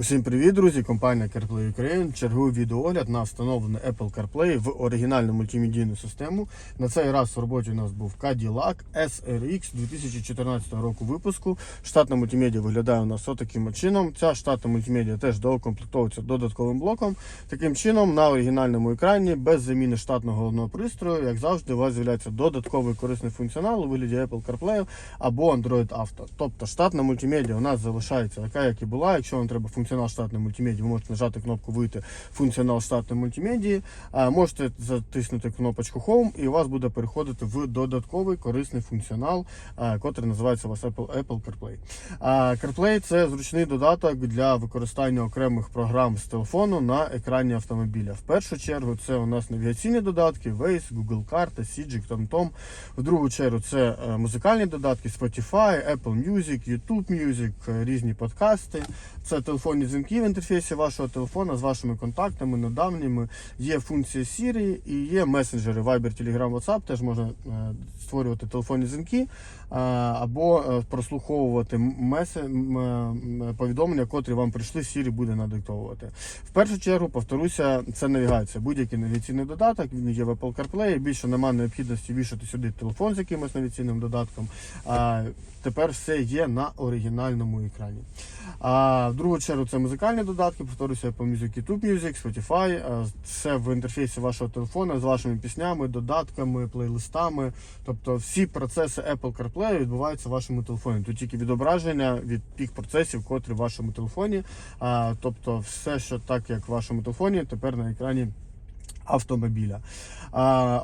Усім привіт, друзі! Компанія CarPlay Ukraine. Черговий відеоогляд на встановлений Apple CarPlay в оригінальну мультимедійну систему. На цей раз в роботі у нас був Cadillac SRX 2014 року випуску. Штатна мультимедіа виглядає у нас отаким чином. Ця штатна мультимедіа теж доукомплектовується додатковим блоком. Таким чином, на оригінальному екрані без заміни штатного головного пристрою, як завжди, у вас з'являється додатковий корисний функціонал у вигляді Apple CarPlay або Android Auto. Тобто штатна мультимедіа у нас залишається така, як і була. Якщо вам треба функціонал штатної мультимедії, ви можете нажати кнопку Вийти функціонал штатної мультимедії. Можете затиснути кнопочку Home, і у вас буде переходити в додатковий корисний функціонал, котрий називається у вас Apple, Apple CarPlay. CarPlay це зручний додаток для використання окремих програм з телефону на екрані автомобіля. В першу чергу це у нас навігаційні додатки, Waze, Google карта, Sijik, TomTom. В другу чергу це е, музикальні додатки Spotify, Apple Music, YouTube Music, е, різні подкасти. Це телефонні дзвінки в інтерфейсі вашого телефона з вашими контактами, недавніми. Є функція Siri і є месенджери Viber, Telegram, WhatsApp. Теж можна е, створювати телефонні дзвінки або е, прослуховувати месе- е, повідомлення, котрі вам прийшли, Siri буде надиктовувати. В першу чергу, повторюся, це навігація. Будь-який навігаційний додаток, він є в Apple CarPlay. Більше немає необхідності вішати сюди телефон з якимось навігаційним додатком. А тепер все є на оригінальному екрані. А в другу чергу це музикальні додатки, повторюся, Apple Music, YouTube Music, Spotify. Це в інтерфейсі вашого телефона з вашими піснями, додатками, плейлистами. Тобто всі процеси Apple CarPlay відбуваються в вашому телефоні. Тут тільки відображення від тих процесів, котрі в вашому телефоні. А, Тобто все, що так, як в вашому телефоні, тепер на екрані автомобіля.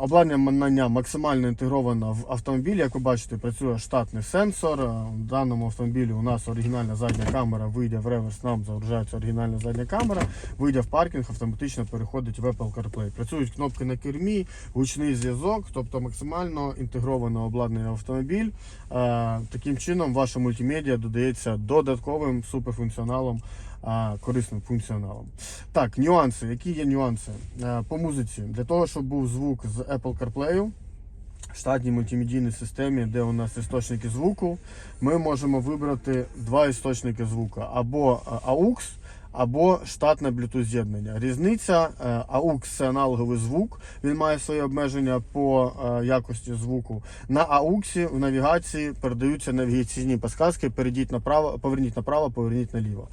Обладнання максимально інтегровано в автомобіль. Як ви бачите, працює штатний сенсор. В даному автомобілі у нас оригінальна задня камера. Вийде в реверс, нам загружається оригінальна задня камера. Вийде в паркінг, автоматично переходить в Apple CarPlay. Працюють кнопки на кермі, гучний зв'язок, тобто максимально інтегроване обладнання автомобіль. Таким чином, ваша мультимедіа додається додатковим суперфункціоналом корисним функціоналом. Так, нюанси. Які є нюанси? Е, По музиці. Для того, щоб був звук з Apple CarPlay, в штатній мультимедійній системі, де у нас істочники звуку, ми можемо вибрати два істочники звуку або е, AUX, або штатне Bluetooth з'єднання. Різниця е, AUX це аналоговий звук, він має свої обмеження по е, якості звуку. На AUX в навігації передаються навігаційні підсказки, перейдіть направо, поверніть направо, поверніть наліво.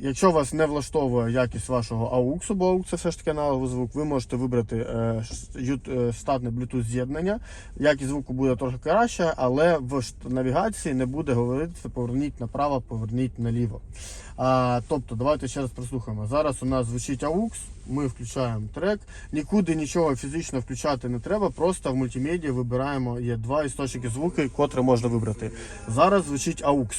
Якщо вас не влаштовує якість вашого AUX, бо AUX це все ж таки аналоговий звук, ви можете вибрати е, е, штатне Bluetooth з'єднання. Якість звуку буде трохи краще, але в навігації не буде говорити поверніть направо, поверніть наліво. Тобто, давайте ще раз прослухаємо. Зараз у нас звучить AUX, ми включаємо трек. Нікуди нічого фізично включати не треба, просто в мультимедіа вибираємо є два істочники звуку, котрі можна вибрати. Зараз звучить AUX.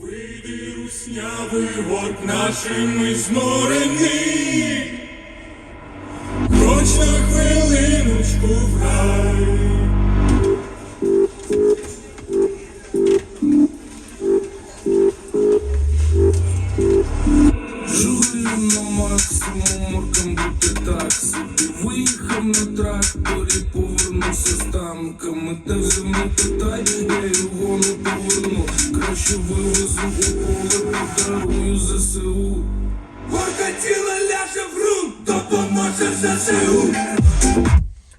Вийди руснявий горд нашими зморений, Кроч на хвилиночку в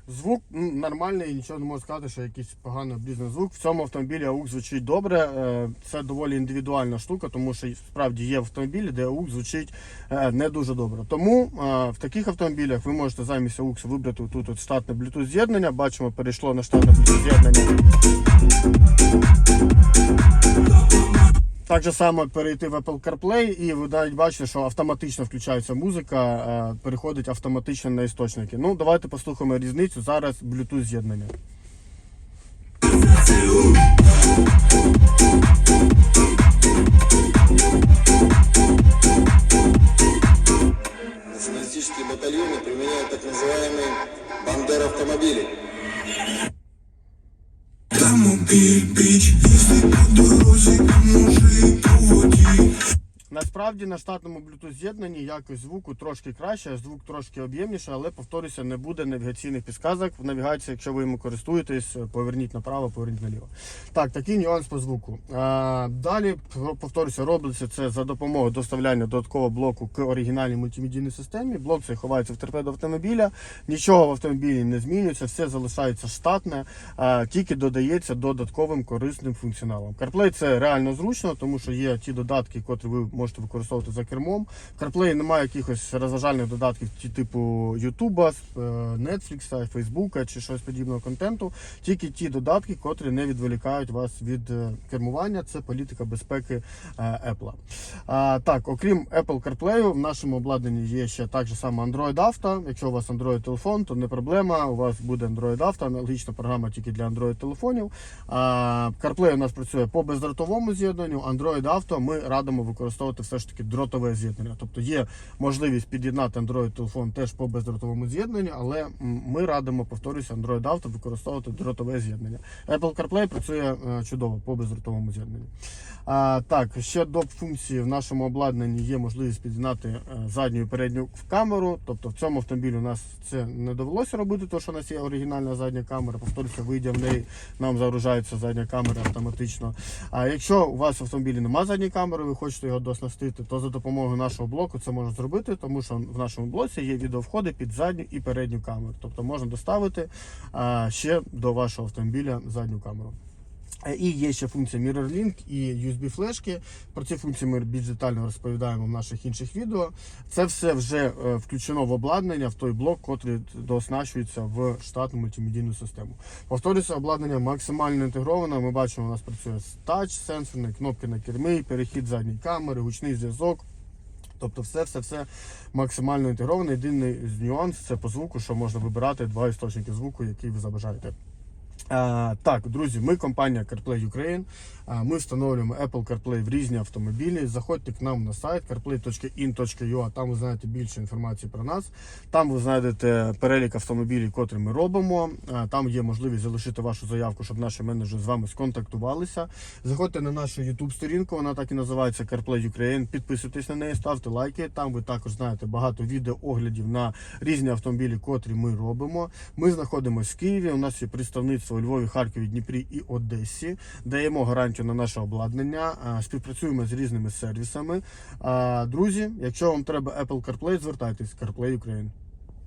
Звук нормальний, нічого не можу сказати, що якийсь поганий облізний звук. В цьому автомобілі AUX звучить добре. Е, Це доволі індивідуальна штука, тому що справді є автомобілі, де AUX звучить е, не дуже добре. Тому е, в таких автомобілях ви можете замість AUX вибрати тут от штатне Bluetooth з'єднання. Бачимо, перейшло на штатне Bluetooth з'єднання. Так же само перейти в Apple CarPlay, і ви навіть бачите, що автоматично включається музика, е, переходить автоматично на істочники. Ну, давайте послухаємо різницю. Зараз Bluetooth з'єднання. Националистические батальоны применяют так называемые бандер-автомобили. Автомобіль, Насправді на штатному Bluetooth з'єднанні якось звуку трошки краще, звук трошки об'ємніше, але повторюся, не буде навігаційних підсказок в навігації, якщо ви йому користуєтесь, поверніть направо, поверніть наліво. Так, такий нюанс по звуку. А, далі повторюся, робиться це за допомогою доставляння додаткового блоку к оригінальній мультимедійній системі. Блок цей ховається в торпеду автомобіля. Нічого в автомобілі не змінюється, все залишається штатне, а, тільки додається додатковим корисним функціоналом. CarPlay це реально зручно, тому що є ті додатки, котрі ви можете використовувати за кермом. CarPlay немає якихось розважальних додатків, типу YouTube, Netflix, Facebook чи щось подібного контенту. Тільки ті додатки, котрі не відволікають вас від е, кермування. Це політика безпеки е, Apple. Так, окрім Apple CarPlay, в нашому обладнанні є ще так само Android Auto. Якщо у вас Android телефон, то не проблема. У вас буде Android Auto, аналогічна програма тільки для Android телефонів. CarPlay у нас працює по бездротовому з'єднанню. Android Auto ми радимо використовувати все ж таки дротове з'єднання. Тобто є можливість під'єднати Android телефон теж по бездротовому з'єднанню, але ми радимо, повторюся, Android Auto використовувати дротове з'єднання. Apple CarPlay працює е, чудово по бездротовому з'єднанню. А, так, ще до функції в нашому обладнанні є можливість під'єднати е, задню і передню камеру. Тобто в цьому автомобілі у нас це не довелося робити, тому що у нас є оригінальна задня камера. Повторюся, вийде в неї, нам загружається задня камера автоматично. А якщо у вас в автомобілі немає задньої камери, ви хочете його доснастити, то за допомогою нашого блоку це можна зробити, тому що в нашому блоці є відеовходи під задню і передню камеру. Тобто можна доставити ще до вашого автомобіля задню камеру. Е, І є ще функція MirrorLink і USB флешки. Про ці функції ми більш детально розповідаємо в наших інших відео. Це все вже е, включено в обладнання в той блок, котрий дооснащується в штатну мультимедійну систему. Повторюся, обладнання максимально інтегроване. Ми бачимо, у нас працює тач сенсорний, кнопки на кермі, перехід задньої камери, гучний зв'язок. Тобто все, все, все максимально інтегроване. Єдиний нюанс це по звуку, що можна вибирати два істочники звуку, які ви забажаєте. Так, друзі, ми компанія CarPlay Ukraine. Ми встановлюємо Apple CarPlay в різні автомобілі. Заходьте к нам на сайт carplay.in.ua, там ви знаєте більше інформації про нас. Там ви знайдете перелік автомобілів, котрі ми робимо. Там є можливість залишити вашу заявку, щоб наші менеджери з вами сконтактувалися. Заходьте на нашу YouTube сторінку, вона так і називається CarPlay Ukraine. Підписуйтесь на неї, ставте лайки. Там ви також знаєте багато відеооглядів на різні автомобілі, котрі ми робимо. Ми знаходимося в Києві. У нас є представництво у Львові, Харкові, Дніпрі і Одесі. Даємо гарантію на наше обладнання. Співпрацюємо з різними сервісами. Друзі, якщо вам треба Apple CarPlay, звертайтесь CarPlay Ukraine.